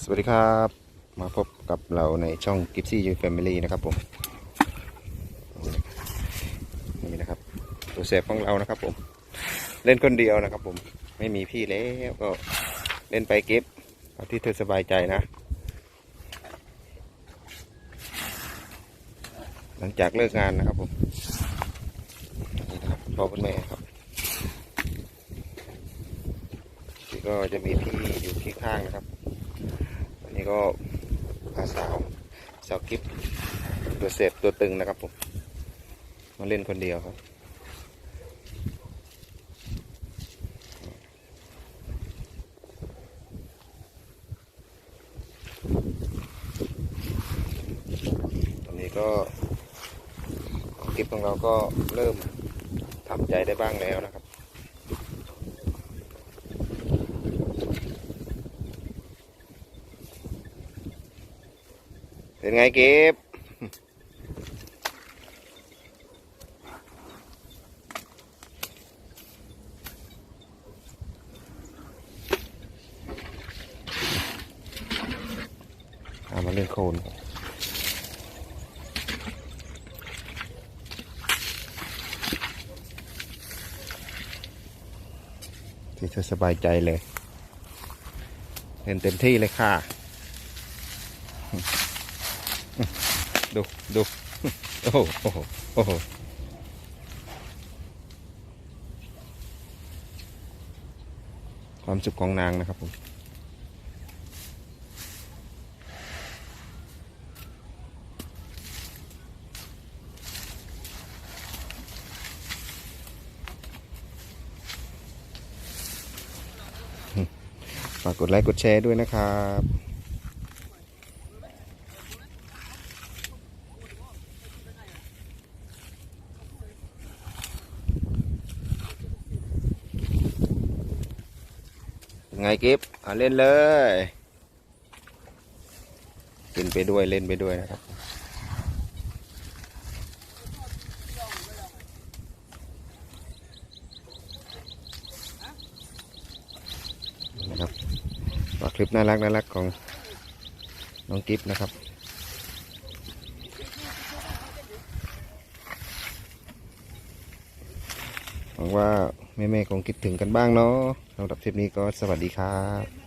สวัสดีครับ มาพบกับเราในช่องกิฟซี่ยูแฟมิลี่นะครับผมนี่นะครับ ตัวเซฟของเรานะครับผม เล่นคนเดียวนะครับผมไม่มีพี่แล้วก็เล่นไปเก็บเอาที่เธอสบายใจนะ หลังจากเลิกงานนะครับผมนี่นะครับพ่อคุณแม่ครับที่ก็จะมีพี่อยู่ที่ข้างนะครับ นนี้ก็อาสาวสาวกิฟตัวเสพตัวตึงนะครับผมมาเล่นคนเดียวครับตอนนี้ก็กิฟของเราก็เริ่มทำใจได้บ้างแล้วนะครับ เป็นไงเก็บเอามาเล่นโคลนที่เธอสบายใจเลย เล่นเต็มที่เลยค่ะ ดูดูโอ้โหโอ้โหโอ้โหความสุขของนางนะครับผมฝากกดไลค์กดแชร์ด้วยนะครับ ไงกิฟอะเล่นเลย กินไปด้วยเล่นไปด้วยนะครับ นะครับฝากคลิปน่ารักน่ารักของน้องกิฟนะครับหวังว่า แม่ๆคงคิดถึงกันบ้างเนาะสำหรับทริปนี้ก็สวัสดีครับ